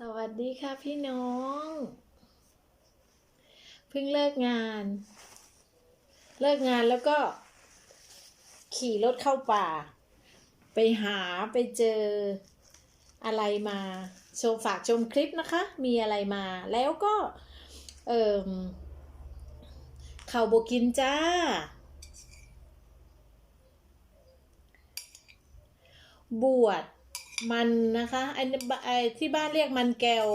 สวัสดีค่ะพี่น้อง เพิ่งเลิกงาน เลิกงานแล้วก็ ขี่รถเข้าป่า ไปหาไปเจออะไรมาโชว์ฝากชมคลิปนะคะ มีอะไรมาแล้วก็เอ่มข่าวโบกินจ้า บวช มันนะคะไอ้ไอ้ที่บ้านเรียกมันแก้ว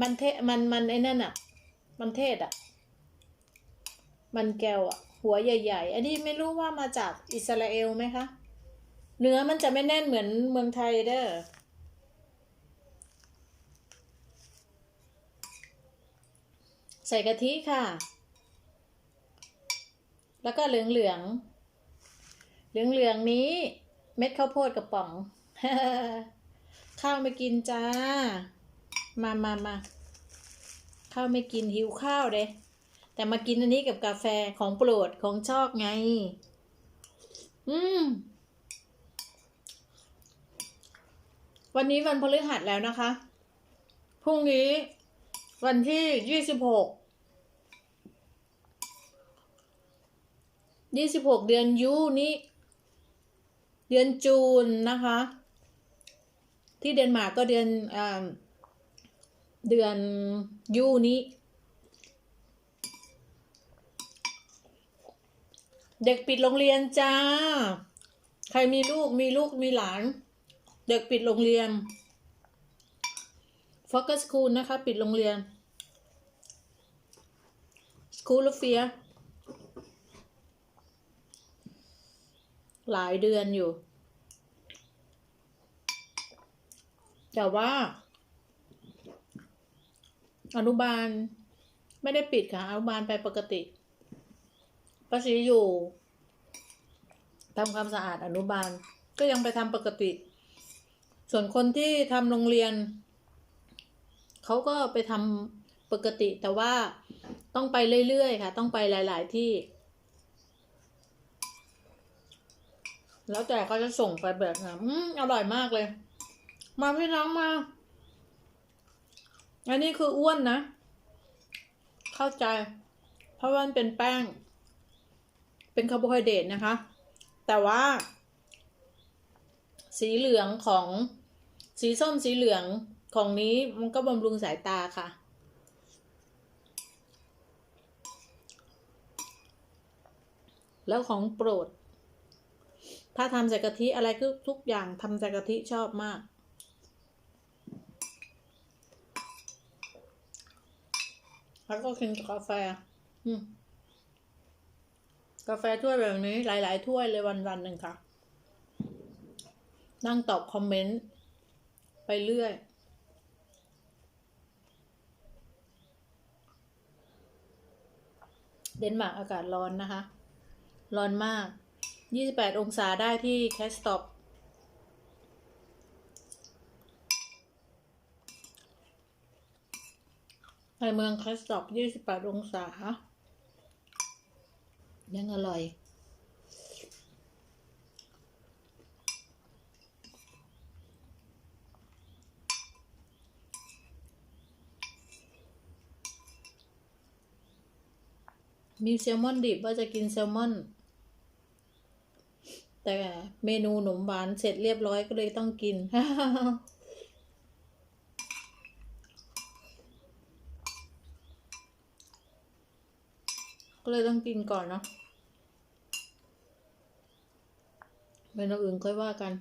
มันเทมันมันไอ้นั่นอะมันเทศอะมันแก้วอะหัวใหญ่ ๆ อันนี้ไม่รู้ว่ามาจากอิสราเอลไหมคะเนื้อมันจะไม่แน่นเหมือนเมืองไทยเด้อใส่กะทิค่ะ แล้วก็เหลืองเหลืองเหลืองเหลืองนี้เม็ดข้าวโพดกระป๋อง ข้าวไม่กินจ้า มามามาข้าวไม่กินหิวข้าวเด้แต่มากินอันนี้กับกาแฟของโปรดของชอบไง อืม วันนี้วันพฤหัสแล้วนะคะ พรุ่งนี้ วันที่ยี่สิบหก ยี่สิบหกเดือนยูนี่เดือนจูนนะคะ ที่เดนมาร์กก็เดือนอ่าเดือนยูนี้ เด็กปิดโรงเรียนจ้า ใครมีลูกมีลูกมีหลาน เด็กปิดโรงเรียน Focus School นะคะ ปิดโรงเรียน School of Fear หลายเดือนอยู่ แต่ว่า อนุบาลไม่ได้ปิดค่ะ อนุบาลไปปกติป้าชีอยู่ทำความสะอาดอนุบาล ก็ยังไปทำปกติ ส่วนคนที่ทำโรงเรียน เขาก็ไปทำปกติ แต่ว่าต้องไปเรื่อยๆค่ะ ต้องไปหลาย ๆที่ แล้วแต่เขาจะส่งไปแบบนั้นอืมอร่อยมากเลย มาพี่น้องมา อันนี้คืออ้วนนะ เข้าใจ เพราะว่ามันเป็นแป้ง เป็นคาร์โบไฮเดรตนะคะ แต่ว่า สีเหลืองของสีส้มสีเหลืองของนี้มันก็บำรุงสายตาค่ะ แล้วของโปรด ถ้าทำใส่กะทิอะไรก็ทุกอย่างทำใส่กะทิชอบมาก แล้วก็กินกาแฟ อืมกาแฟถ้วยแบบนี้ หลาย ๆ ถ้วยเลยวันวันๆหนึ่งค่ะ นั่งตอบคอมเมนต์ ไปเรื่อย เดนมาร์กอากาศร้อนนะคะ ร้อนมาก 28 องศาได้ที่แคสต็อป ในเมืองแคสตอป28 องศา ยังอร่อย มีแซลมอนดิบว่าจะกินแซลมอน แต่เมนูขนมหวานเสร็จเรียบร้อยก็เลยต้องกิน ก็เลยต้องกินก่อนเนาะเมนูอื่นค่อยว่ากัน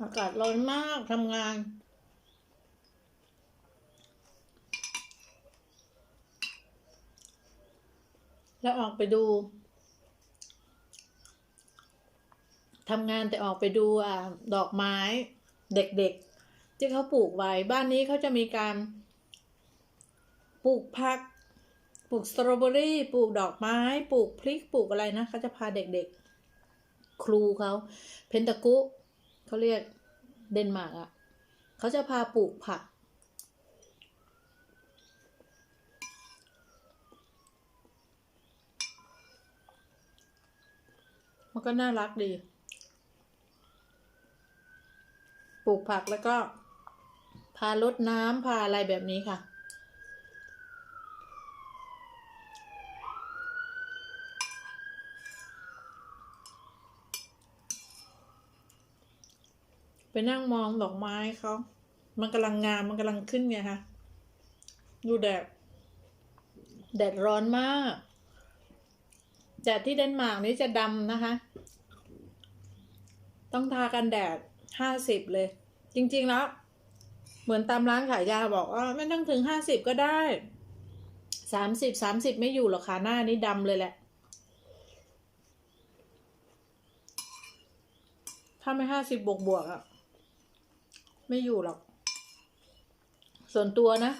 อากาศร้อนมากทำงาน แล้วออกไปดูทำงานแต่ออกไปดูอ่าดอกไม้ เด็กๆ ที่เขาปลูกไว้บ้านนี้เขาจะมีการปลูกผัก ปลูกสตรอเบอรี่ปลูกดอกไม้ ปลูกพริกปลูกอะไรนะเขาจะพาเด็กๆ ครูเขาเพนตากุเขาเรียกเดนมาร์กอะเขาจะพาปลูกผักอก็น่ารักดี ปลูกผักแล้วก็ พารดน้ำพาอะไรแบบนี้ค่ะ ไปนั่งมองดอกไม้เขามันกำลังงามมันกำลังขึ้นไงคะดูแดดแดดร้อนมากแดดที่เดนมาร์กนี่จะดำนะคะ ต้องทากันแดด ห้าสิบเลย จริง ๆ แล้ว เหมือนตามร้านขายยาบอกว่าไม่ต้องถึงห้าสิบก็ได้สามสิบสามสิบไม่อยู่หรอกค่ะหน้านี้ดำเลยแหละ ถ้าไม่ห้าสิบบวกบวกอะไม่อยู่หรอก ส่วนตัวนะ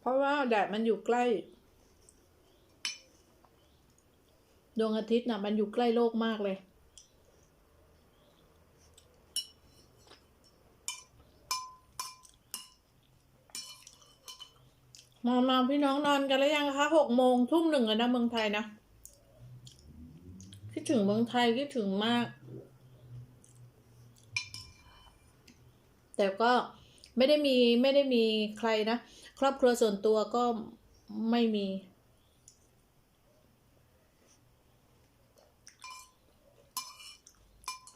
เพราะว่าแดดมันอยู่ใกล้ ดวงอาทิตย์นะมันอยู่ใกล้โลกมากเลยมามาพี่น้องนอนกันแล้วยังคะหกโมงทุ่มหนึ่งแล้วนะเมืองไทยนะ คิดถึงเมืองไทยคิดถึงมาก แต่ก็ไม่ได้มีไม่ได้มีใครนะ ครอบครัวส่วนตัวก็ไม่มี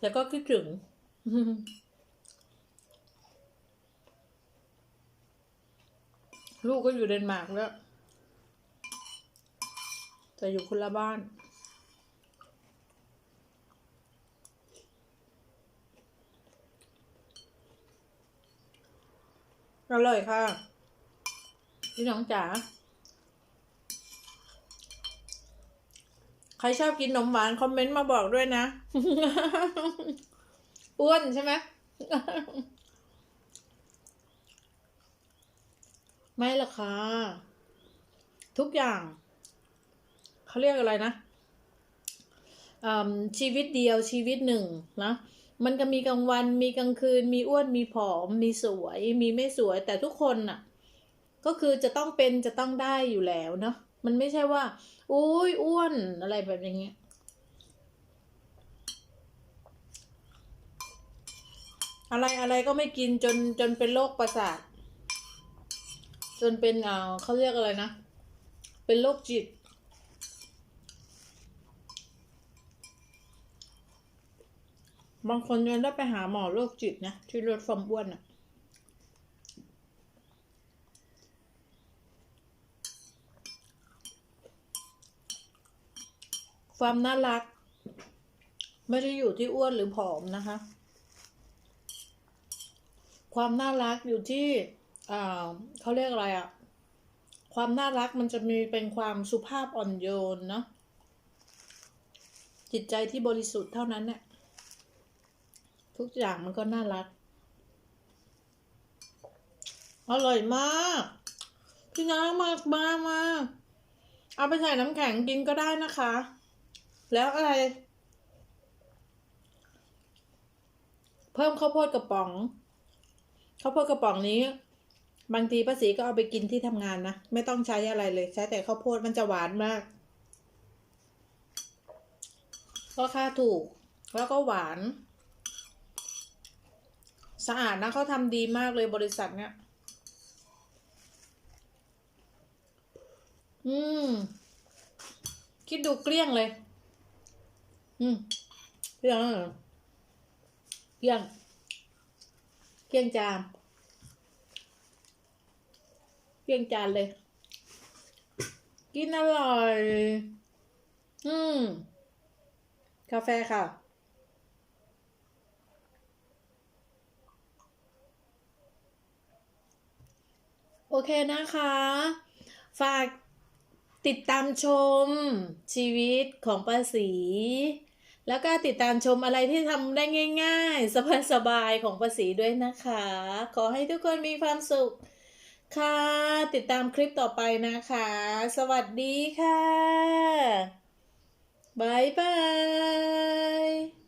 แต่ก็คิดถึง ลูกก็อยู่เดนมาร์กแล้ว แต่อยู่คนละบ้านอร่อยค่ะ พี่น้องจ๋า ใครชอบกินขนมหวานคอมเมนต์มาบอกด้วยนะ อ้วนใช่ไหมไม่หรอกค่ะทุกอย่าง เขาเรียกอะไรนะอืมชีวิตเดียวชีวิตหนึ่งนะมันก็มีกลางวันมีกลางคืน มีอ้วนมีผอม มีสวย มีไม่สวยแต่ทุกคนน่ะ ก็คือจะต้องเป็นจะต้องได้อยู่แล้วเนาะ มันไม่ใช่ว่าอุ้ยอ้วนอะไรแบบอย่างเงี้ยอะไรอะไรก็ไม่กินจนจนเป็นโรคประสาท จนเป็นเอ่อเขาเรียกอะไรนะ เป็นโรคจิต บางคนยังได้ไปหาหมอโรคจิตนะที่ลดความอ้วนอะ ความน่ารัก ไม่ได้อยู่ที่อ้วนหรือผอมนะคะ ความน่ารักอยู่ที่อ่าเขาเรียกอะไรอะความน่ารักมันจะมีเป็นความสุภาพอ่อนโยนเนาะจิตใจที่บริสุทธิ์เท่านั้นเนี่ยทุกอย่างมันก็น่ารัก อร่อยมากพี่น้องมากมามาเอาไปใส่น้ำแข็งกินก็ได้นะคะ แล้วอะไร เพิ่มข้าวโพดกระป๋องข้าวโพดกระป๋องนี้ บางทีป้าสีก็เอาไปกินที่ทำงานนะ ไม่ต้องใช้อะไรเลย ใช้แต่ข้าวโพดมันจะหวานมาก ก็ค่าถูก แล้วก็หวาน สะอาดนะเขาทำดีมากเลยบริษัทเนี้ยอืม คิดดูเกลี้ยงเลย อืมเกลี้ยงเกี่ยงเกลี้ยงจานเกลี้ยงจานเลย กินอร่อย อืมกาแฟค่ะโอเคนะคะ ฝากติดตามชมชีวิตของป้าสี แล้วก็ติดตามชมอะไรที่ทำได้ง่าย ๆ สบายๆของภาษีด้วยนะคะ ขอให้ทุกคนมีความสุขค่ะ ติดตามคลิปต่อไปนะคะ สวัสดีค่ะบายบาย